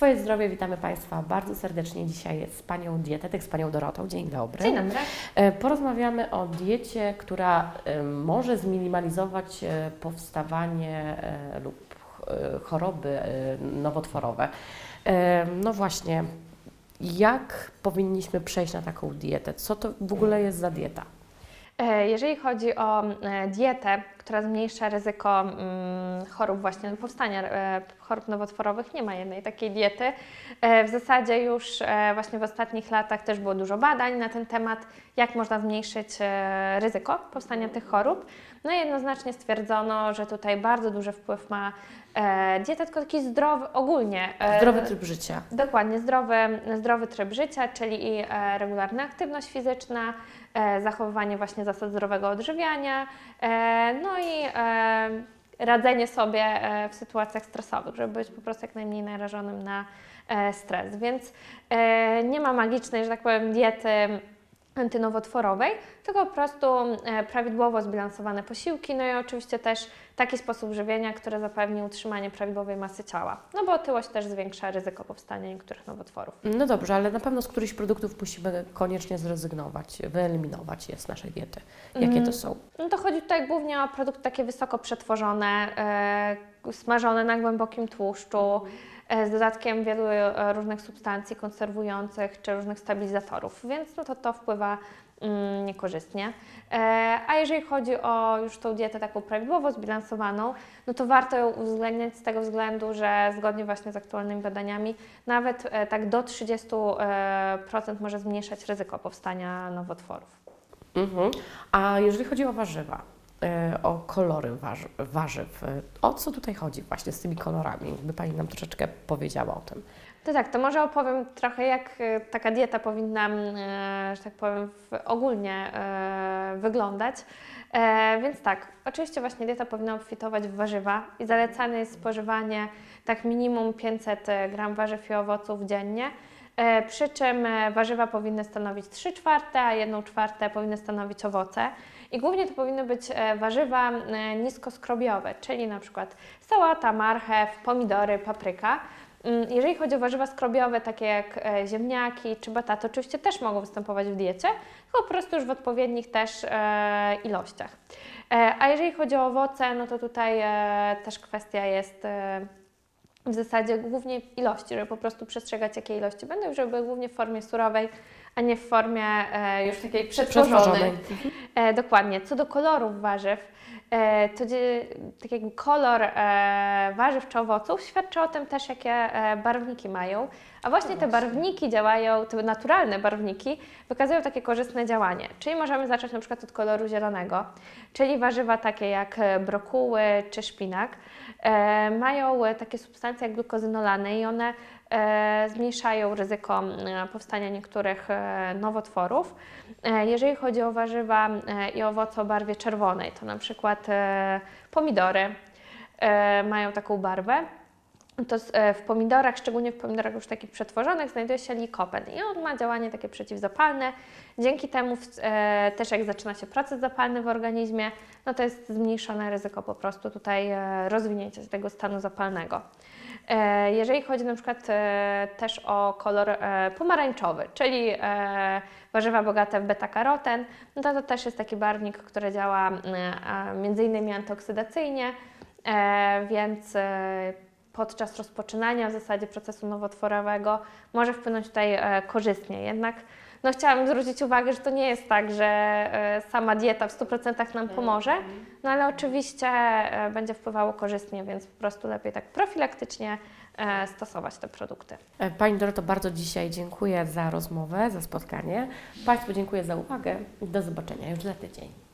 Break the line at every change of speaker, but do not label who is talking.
Twoje zdrowie, witamy Państwa bardzo serdecznie. Dzisiaj z Panią dietetyk, z Panią Dorotą. Dzień dobry.
Dzień dobry.
E, Porozmawiamy o diecie, która e, może zminimalizować e, powstawanie lub choroby nowotworowe. No właśnie, jak powinniśmy przejść na taką dietę? Co to w ogóle jest za dieta?
Jeżeli chodzi o dietę, która zmniejsza ryzyko mm, chorób właśnie, powstania e, chorób nowotworowych, nie ma jednej takiej diety. E, W zasadzie już e, właśnie w ostatnich latach też było dużo badań na ten temat, jak można zmniejszyć ryzyko powstania tych chorób. No i jednoznacznie stwierdzono, że tutaj bardzo duży wpływ ma dieta, tylko taki zdrowy ogólnie.
Zdrowy tryb życia.
Dokładnie, zdrowy, zdrowy tryb życia, czyli i regularna aktywność fizyczna, zachowywanie właśnie zasad zdrowego odżywiania, no i e, radzenie sobie e, w sytuacjach stresowych, żeby być po prostu jak najmniej narażonym na e, stres. Więc nie ma magicznej, że tak powiem, diety antynowotworowej, tylko po prostu e, prawidłowo zbilansowane posiłki, no i oczywiście też taki sposób żywienia, który zapewni utrzymanie prawidłowej masy ciała. No bo otyłość też zwiększa ryzyko powstania niektórych nowotworów.
No dobrze, ale na pewno z którychś produktów musimy koniecznie zrezygnować, wyeliminować je z naszej diety. Jakie to
Mm.
są?
No to chodzi tutaj głównie o produkty takie wysoko przetworzone, e, smażone na głębokim tłuszczu, z dodatkiem wielu e, różnych substancji konserwujących czy różnych stabilizatorów, więc no to to wpływa mm, niekorzystnie. E, a jeżeli chodzi o już tą dietę taką prawidłowo zbilansowaną, no to warto ją uwzględniać z tego względu, że zgodnie właśnie z aktualnymi badaniami nawet e, tak do 30% e, procent może zmniejszać ryzyko powstania nowotworów.
Mhm. A jeżeli chodzi o warzywa, e, o kolory warzyw, e, o co tutaj chodzi właśnie z tymi kolorami? By Pani nam troszeczkę powiedziała o tym.
To tak, to może opowiem trochę, jak e, taka dieta powinna, mm, e, że tak powiem, ogólnie e, wyglądać. E, więc tak, oczywiście właśnie dieta powinna obfitować w warzywa i zalecane jest spożywanie tak minimum 500 gram warzyw i owoców dziennie. E, przy czym e, warzywa powinny stanowić 3 czwarte, a 1 czwarte powinny stanowić owoce. I głównie to powinny być e, warzywa niskoskrobiowe, czyli na przykład sałata, marchew, pomidory, papryka. Mm, Jeżeli chodzi o warzywa skrobiowe, takie jak ziemniaki czy bataty, oczywiście też mogą występować w diecie, po prostu już w odpowiednich też ilościach. A jeżeli chodzi o owoce, no to tutaj też kwestia jest w zasadzie głównie ilości, żeby po prostu przestrzegać jakie ilości będą, żeby głównie w formie surowej, a nie w formie e, już takiej przetworzonej. E, dokładnie. Co do kolorów warzyw, to dzie- tak jakby kolor e, warzyw czy owoców świadczy o tym też, jakie e, barwniki mają. A właśnie te barwniki działają, te naturalne barwniki wykazują takie korzystne działanie. Czyli możemy zacząć na przykład od koloru zielonego, czyli warzywa takie jak e, brokuły czy szpinak e, mają e, takie substancje jak glukozynolany i one e, zmniejszają ryzyko m, powstania niektórych e, nowotworów. E, Jeżeli chodzi o warzywa e, i owoce o barwie czerwonej, to na przykład e, pomidory e, mają taką barwę. To e, w pomidorach, szczególnie w pomidorach już takich przetworzonych, znajduje się likopen i on ma działanie takie przeciwzapalne. Dzięki temu e, też jak zaczyna się proces zapalny w organizmie, no to jest zmniejszone ryzyko po prostu tutaj e, rozwinięcia tego stanu zapalnego. E, Jeżeli chodzi na przykład e, też o kolor e, pomarańczowy, czyli warzywa bogate w beta-karoten, no to to też jest taki barwnik, który działa m, a, między innymi antyoksydacyjnie, więc podczas rozpoczynania w zasadzie procesu nowotworowego może wpłynąć tutaj korzystnie. Jednak no, chciałam zwrócić uwagę, że to nie jest tak, że e, sama dieta w 100% nam pomoże, no ale oczywiście e, będzie wpływało korzystnie, więc po prostu lepiej tak profilaktycznie e, stosować te produkty.
Pani Doroto, bardzo dzisiaj dziękuję za rozmowę, za spotkanie. Państwu dziękuję za uwagę. Do zobaczenia już za tydzień.